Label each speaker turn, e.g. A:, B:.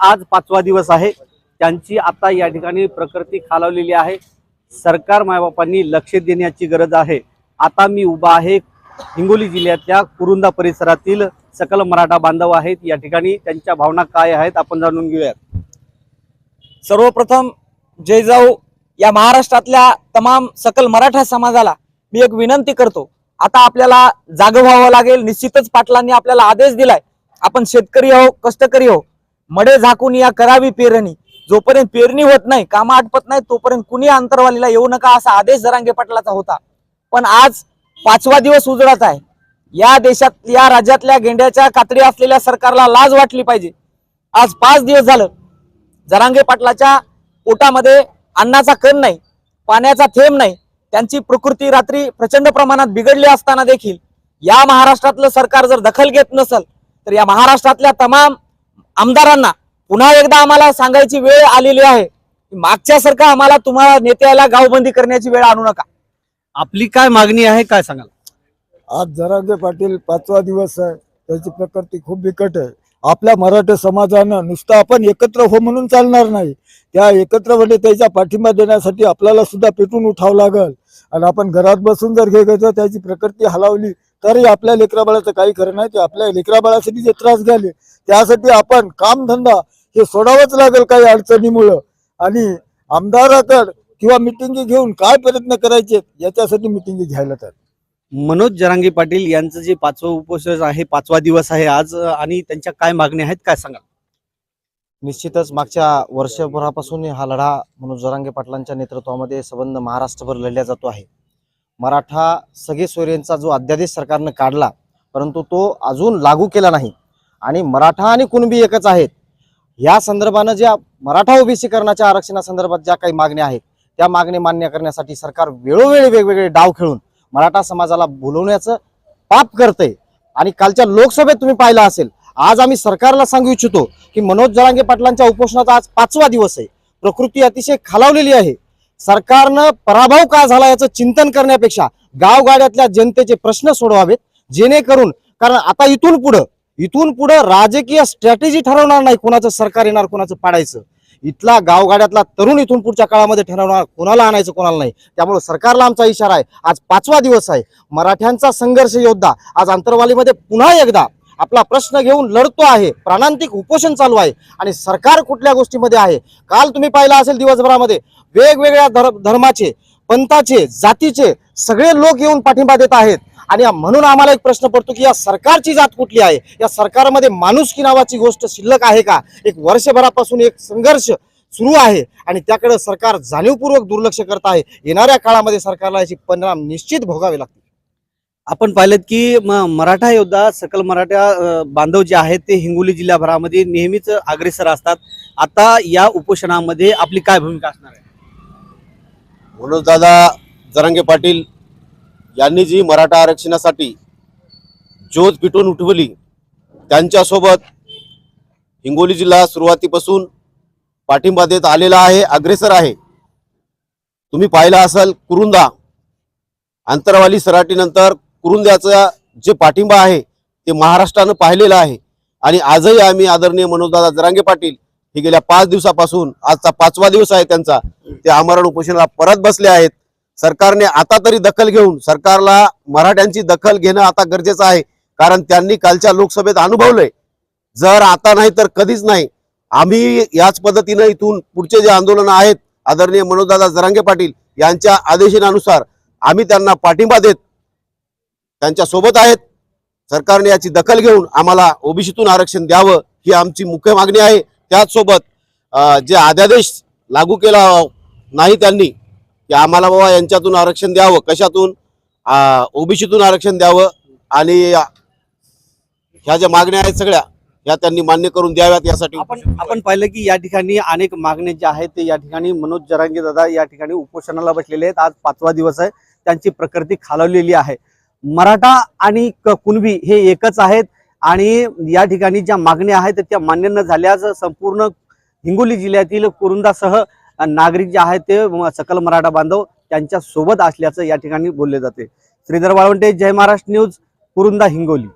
A: आज पाचवा दिवस आहे. त्यांची आता या ठिकाणी प्रकृती खालावलेली आहे. सरकार मायबापांनी लक्ष देण्याची गरज आहे. आता मी उभा आहे हिंगोली जिल्ह्यातल्या कुरुंदा परिसरातील सकल मराठा बांधव आहेत. या ठिकाणी त्यांच्या भावना काय आहेत आपण जाणून घेऊयात.
B: सर्वप्रथम जय जाऊ. या महाराष्ट्रातल्या तमाम सकल मराठा समाजाला मी एक विनंती करतो. आता आपल्याला जाग व्हावं लागेल. निश्चितच पाटलांनी आपल्याला आदेश दिलाय. आपण शेतकरी आहो कष्टकरी आहो मडे झाकून या करावी पेरणी. जोपर्यंत पेरणी होत नाही काम आटपत नाही तोपर्यंत कुणी अंतरवालीला येऊ नका असा आदेश जरांगे पाटलाचा होता. पण आज पाचवा दिवस उजळत आहे. या देशात या राज्यातल्या गेंड्याच्या कातडी असलेल्या सरकारला लाज वाटली पाहिजे. आज पाच दिवस झालं. जरांगे पाटलाच्या पोटामध्ये अन्नाचा कण नाही पाण्याचा थेंब नाही त्यांची प्रकृती रात्री प्रचंड प्रमाणात बिघडली असताना देखील. या महाराष्ट्रातलं सरकार जर दखल घेत नसल तर या महाराष्ट्रातल्या तमाम आमदारांना पुन्हा एकदा आम्हाला सांगायची वेळ आलेली आहे. की मागच्यासारखं आम्हाला तुम्हाला नेत्याला गावबंदी करण्याची वेळ आणू नका.
A: आपली काय मागणी आहे काय सांगाल?
C: आज जरांगे पाटील पाचवा दिवस आहे. त्याची प्रकृती खूप बिकट आहे. आपल्या मराठा समाजानं नुसतं आपण एकत्र हो म्हणून चालणार नाही. त्या एकत्रपणे म्हणजे त्याचा पाठिंबा देण्यासाठी आपल्याला सुद्धा पेटून उठावं लागल. आणि आपण घरात बसून जर हे घेतो त्याची प्रकृती हलावली तरी आपल्या लेकराबाळाचं काही खरं नाही ते आपल्या लेकराबाळासाठी जे त्रास घ्याले त्यासाठी आपण कामधंदा हे सोडावंच लागेल काही अडचणीमुळं. आणि आमदाराकड किंवा मिटिंगी घेऊन काय प्रयत्न करायचे याच्यासाठी मिटिंगी घ्यायला तर
A: मनोज जरांगे पाटील यांचं जे पाचवं उपोषण आहे पाचवा दिवस आहे आज आणि त्यांच्या काय मागण्या आहेत काय सांगाल?
D: निश्चितच मागच्या वर्षभरापासून हा लढा मनोज जरांगे पाटलांच्या नेतृत्वामध्ये संबंध महाराष्ट्रभर लढला जातो आहे. मराठा सगळे सोयरेंचा जो अध्यादेश सरकारनं काढला परंतु तो अजून लागू केला नाही. आणि मराठा आणि कुणबी एकच आहेत. या संदर्भानं ज्या मराठा ओबीसीकरणाच्या आरक्षणासंदर्भात ज्या काही मागण्या आहेत त्या मागणी मान्य करण्यासाठी सरकार वेळोवेळी वेगवेगळे डाव खेळून मराठा समाजाला भुलवण्याचं पाप करतंय. आणि कालच्या लोकसभेत तुम्ही पाहिलं असेल आज आम्ही सरकारला सांगू इच्छितो की मनोज जरांगे पाटलांच्या उपोषणाचा आज पाचवा दिवस आहे. प्रकृती अतिशय खालावलेली आहे. सरकारनं पराभव का झाला याचं चिंतन करण्यापेक्षा गावगाड्यातल्या जनतेचे प्रश्न सोडवावेत जेणेकरून कारण आता इथून पुढं इथून पुढं राजकीय स्ट्रॅटेजी ठरवणार नाही कोणाचं सरकार येणार कोणाचं पाडायचं. इथला गावगाड्यातला तरुण इथून पुढच्या काळामध्ये ठरवणार कोणाला आणायचं कोणाला नाही. त्यामुळे सरकारला आमचा इशारा आहे. आज पाचवा दिवस आहे. मराठ्यांचा संघर्ष योद्धा आज अंतरवालीमध्ये पुन्हा एकदा आपला प्रश्न घेऊन लढतो आहे. प्राणांतिक उपोषण चालू आहे आणि सरकार कुठल्या गोष्टीमध्ये आहे? काल तुम्ही पाहिलं असेल दिवसभरामध्ये वेगवेगळ्या धर धर्माचे पंथाचे जातीचे सगळे लोक येऊन पाठिंबा देत आहेत. आणि म्हणून आम्हाला एक प्रश्न पडतो की या सरकारची जात कुठली आहे? या सरकारमध्ये माणुसकी नावाची गोष्ट शिल्लक आहे का? एक वर्षभरापासून एक संघर्ष सुरू आहे आणि त्याकडे सरकार जाणीवपूर्वक दुर्लक्ष करत आहे. येणाऱ्या काळामध्ये सरकारला याची परिणाम निश्चित भोगावे लागतील.
A: आपण पाहिलं की म- मराठा योद्धा सकल मराठा बांधव जे आहेत ते हिंगोली जिल्ह्याभरामध्ये नेहमीच अग्रेसर असतात. आता या उपोषणामध्ये आपली काय भूमिका असणार आहे?
E: मनोजदादा जरांगे पाटील यांनी जी मराठा आरक्षणासाठी ज्योत पिटून उठवली त्यांच्यासोबत हिंगोली जिल्हा सुरुवातीपासून पाठिंबा देत आलेला आहे अग्रेसर आहे. तुम्ही पाहिलं असाल कुरुंदा आंतरवाली सराटीनंतर कुरुंद्याचा जे पाठिंबा आहे ते महाराष्ट्रानं पाहिलेलं आहे. आणि आजही आम्ही आदरणीय मनोजदादा जरांगे पाटील हे गेल्या पाच दिवसापासून आजचा पाचवा दिवस आहे त्यांचा ते आमरण उपोषणाला परत बसले आहेत. सरकारने आता तरी दखल घेऊन सरकारला मराठ्यांची दखल घेणं आता गरजेचं आहे कारण त्यांनी कालच्या लोकसभेत अनुभवलंय. जर आता नाही तर कधीच नाही. आम्ही याच पद्धतीनं इथून पुढचे जे आंदोलन आहेत आदरणीय मनोजदादा जरांगे पाटील यांच्या आदेशानुसार आम्ही त्यांना पाठिंबा देत त्यांच्यासोबत आहेत. सरकारने याची दखल घेऊन आम्हाला ओबीसीतून आरक्षण द्यावं ही आमची मुख्य मागणी आहे. त्याचसोबत जे अध्यादेश लागू केला नाही त्यांनी की आम्हाला बाबा यांच्यातून आरक्षण द्यावं. कशातून? ओबीसीतून आरक्षण द्यावं आणि ह्या ज्या मागण्या आहेत सगळ्या ह्या त्यांनी मान्य करून द्याव्यात यासाठी
A: आपण आपण पाहिलं की या ठिकाणी अनेक मागण्या ज्या आहेत ते या ठिकाणी मनोज जरांगे दादा या ठिकाणी उपोषणाला बसलेले आहेत. आज पाचवा दिवस आहे. त्यांची प्रकृती खालावलेली आहे. मराठा आणि क- कुणबी हे एकच आहेत. आणि या ठिकाणी ज्या मागण्या आहेत त्या मान्य न झाल्यास संपूर्ण हिंगोली जिल्ह्यातील कुरुंदासह नागरिक जे आहेत ते सकल मराठा बांधव त्यांच्यासोबत असल्याचं या ठिकाणी बोलले जाते. श्रीधर वाळवंटे जय महाराष्ट्र न्यूज कुरुंदा हिंगोली.